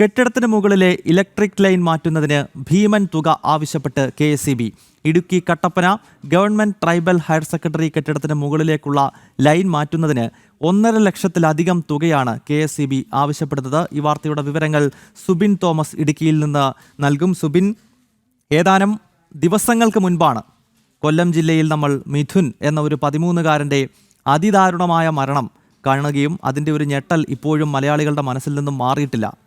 കെട്ടിടത്തിന് മുകളിലെ electric line മാറ്റുന്നതിന് ഭീമൻ തുക ആവശ്യപ്പെട്ട് K S Idukki Kattappana government tribal higher secondary കെട്ടിടത്തിന് മുകളിലേക്കുള്ള ലൈൻ മാറ്റുന്നതിന് ഒന്നര ലക്ഷത്തിലധികം തുകയാണ് കെ എസ് ആവശ്യപ്പെടുന്നത്. ഈ വാർത്തയുടെ വിവരങ്ങൾ സുബിൻ തോമസ് ഇടുക്കിയിൽ നിന്ന് നൽകും. സുബിൻ ഏതാനും ദിവസങ്ങൾക്ക് മുൻപാണ് കൊല്ലം ജില്ലയിൽ നമ്മൾ മിഥുൻ എന്ന ഒരു പതിമൂന്നുകാരന്റെ അതിദാരുണമായ മരണം കാണുകയും അതിന്റെ ഒരു ഞെട്ടൽ ഇപ്പോഴും മലയാളികളുടെ മനസ്സിൽ നിന്നും മാറിയിട്ടില്ല.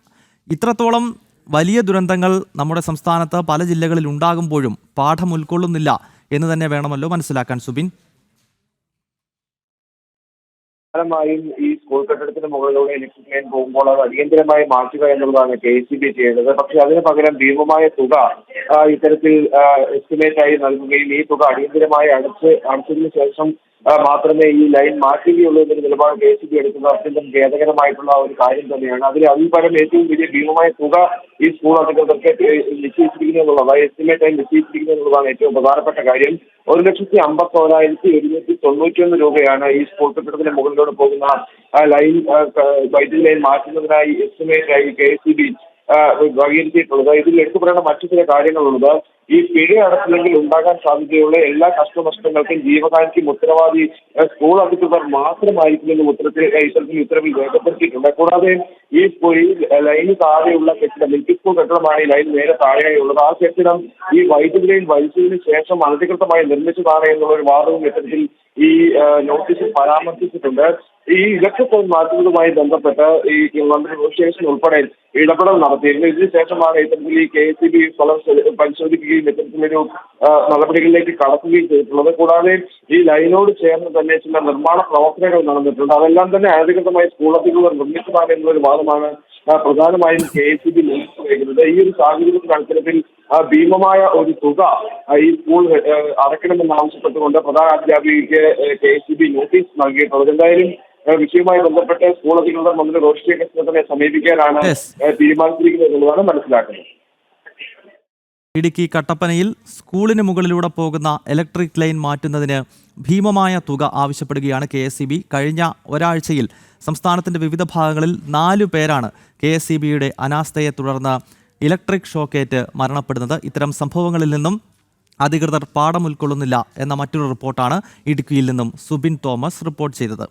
ഇത്രത്തോളം വലിയ ദുരന്തങ്ങൾ നമ്മുടെ സംസ്ഥാനത്ത് പല ജില്ലകളിൽ ഉണ്ടാകുമ്പോഴും പാഠം ഉൾക്കൊള്ളുന്നില്ല എന്ന് തന്നെ വേണമല്ലോ മനസ്സിലാക്കാൻ സുബിൻ. പ്രധാനമായും ഈ സ്കൂൾ കെട്ടിടത്തിന് മുകളിലൂടെ ഇലക്ട്രിക് ലൈൻ പോകുമ്പോൾ അത് അടിയന്തരമായി മാറ്റുക എന്നുള്ളതാണ് കെ എസ് സി ബി ചെയ്യേണ്ടത്. പക്ഷെ അതിന് പകരം ഭീമമായ തുക ഇത്തരത്തിൽ എസ്റ്റിമേറ്റ് ആയി നൽകുകയും ഈ തുക അടിയന്തരമായി അടച്ച് അടച്ചതിന് ശേഷം മാത്രമേ ഈ ലൈൻ മാറ്റുകയുള്ളൂ എന്നൊരു നിലപാട് കെ എസ് ബി എടുക്കുന്നത് അത്യന്തം ഖേദകരമായിട്ടുള്ള ഒരു കാര്യം തന്നെയാണ്. അതിൽ അതിൽ പരം ഏറ്റവും വലിയ ഭീമമായ തുക ഈ സ്കൂൾ അധികൃതർക്ക് നിശ്ചയിച്ചിരിക്കുന്നു എന്നുള്ളതാണ് എസ്റ്റിമേറ്റ് ആയി നിശ്ചയിച്ചിരിക്കുന്നു എന്നുള്ളതാണ് ഏറ്റവും പ്രധാനപ്പെട്ട കാര്യം. ഒരു ലക്ഷത്തി അമ്പത്തോരായിരത്തി ഒരുന്നൂറ്റി തൊണ്ണൂറ്റിയൊന്ന് രൂപയാണ് ഈ സ്കൂൾ കെട്ടിടത്തിന് മുകളിലൂടെ പോകുന്ന ലൈൻ വൈദ്യുതി ലൈൻ മാറ്റുന്നതിനായി എസ്റ്റിമേറ്റ് ആയി കെ എസ് സി ബി വകയിരുത്തിയിട്ടുള്ളത്. ഇതിൽ എടുത്തു പറയേണ്ട മറ്റു ചില കാര്യങ്ങളുള്ളത് ഈ പിഴ അടച്ചില്ലെങ്കിൽ ഉണ്ടാകാൻ സാധ്യതയുള്ള എല്ലാ കഷ്ടനഷ്ടങ്ങൾക്കും ജീവകാന്തിക്കും ഉത്തരവാദി സ്കൂൾ അധികൃതർ മാത്രമായിരിക്കുമെന്ന് ഉത്തരത്തിൽ ഇത്തരത്തിൽ ഉത്തരവിൽ രേഖപ്പെടുത്തിയിട്ടുണ്ട്. കൂടാതെ ഈ ലൈന് താഴെയുള്ള കെട്ടിടം മിൽക്കി സ്കൂൾ കെട്ടിടമാണ് ഈ ലൈൻ നേരെ താഴെയായുള്ളത്. ആ കെട്ടിടം ഈ വൈദ്യുതി ലൈൻ വലിച്ചതിന് ശേഷം അനധികൃതമായി നിർമ്മിച്ചതാണ് എന്നുള്ള ഒരു വാദവും ഇത്തരത്തിൽ ഈ നോട്ടീസിൽ പരാമർശിച്ചിട്ടുണ്ട്. ഈ ഇലക്ട്രിക് മാറ്റുന്നതുമായി ബന്ധപ്പെട്ട് ഈ മന്ത്രി റോഷേഷൻ ഉൾപ്പെടെ ഇടപെടൽ നടത്തിയിരുന്നു. ഇതിനുശേഷമാണ് ഇത്തരത്തിൽ ഈ കെ എസ് സി ബി സ്ഥലം പരിശോധിക്കുകയും ഇത്തരത്തിലൊരു നടപടികളിലേക്ക് കടക്കുകയും ചെയ്തിട്ടുള്ളത്. കൂടാതെ ഈ ലൈനോട് ചേർന്ന് തന്നെ ചില നിർമ്മാണ പ്രവർത്തനങ്ങൾ നടന്നിട്ടുണ്ട്. അതെല്ലാം തന്നെ അനധികൃതമായി സ്കൂൾ അധികൃതർ നിർമ്മിച്ചതാണ് എന്നൊരു വാദമാണ് പ്രധാനമായും കെ എസ് സി ബി വയ്ക്കുന്നത് ഈ ഒരു സാഹചര്യത്തിലാണ് ഇത്തരത്തിൽ ഭീമമായ ഒരു തുക ഈ സ്കൂൾ അടയ്ക്കണമെന്ന് ആവശ്യപ്പെട്ടുകൊണ്ട് പ്രധാന അധ്യാപികയ്ക്ക് K S C B notice നൽകിയിട്ടുള്ളത്. എന്തായാലും വിഷയവുമായി ബന്ധപ്പെട്ട് സ്കൂൾ അധികൃതർ മന്ത്രി റോഷി കൃഷ്ണനെ സമീപിക്കാനാണ് തീരുമാനിച്ചിരിക്കുന്നത് എന്നുള്ളതാണ് മനസ്സിലാക്കുന്നത്. ഇടുക്കി കട്ടപ്പനയിൽ സ്കൂളിന് മുകളിലൂടെ പോകുന്ന ഇലക്ട്രിക് ലൈൻ മാറ്റുന്നതിന് ഭീമമായ തുക ആവശ്യപ്പെടുകയാണ് കെ എസ് സി ബി. കഴിഞ്ഞ ഒരാഴ്ചയിൽ സംസ്ഥാനത്തിന്റെ വിവിധ ഭാഗങ്ങളിൽ നാലു പേരാണ് കെ എസ് സി ബിയുടെ അനാസ്ഥയെ തുടർന്ന് ഇലക്ട്രിക് ഷോക്കേറ്റ് മരണപ്പെടുന്നത്. ഇത്തരം സംഭവങ്ങളിൽ നിന്നും അധികൃതർ പാഠം ഉൾക്കൊള്ളുന്നില്ല എന്ന മറ്റൊരു റിപ്പോർട്ടാണ് ഇടുക്കിയിൽ നിന്നും സുബിൻ തോമസ് റിപ്പോർട്ട് ചെയ്തത്.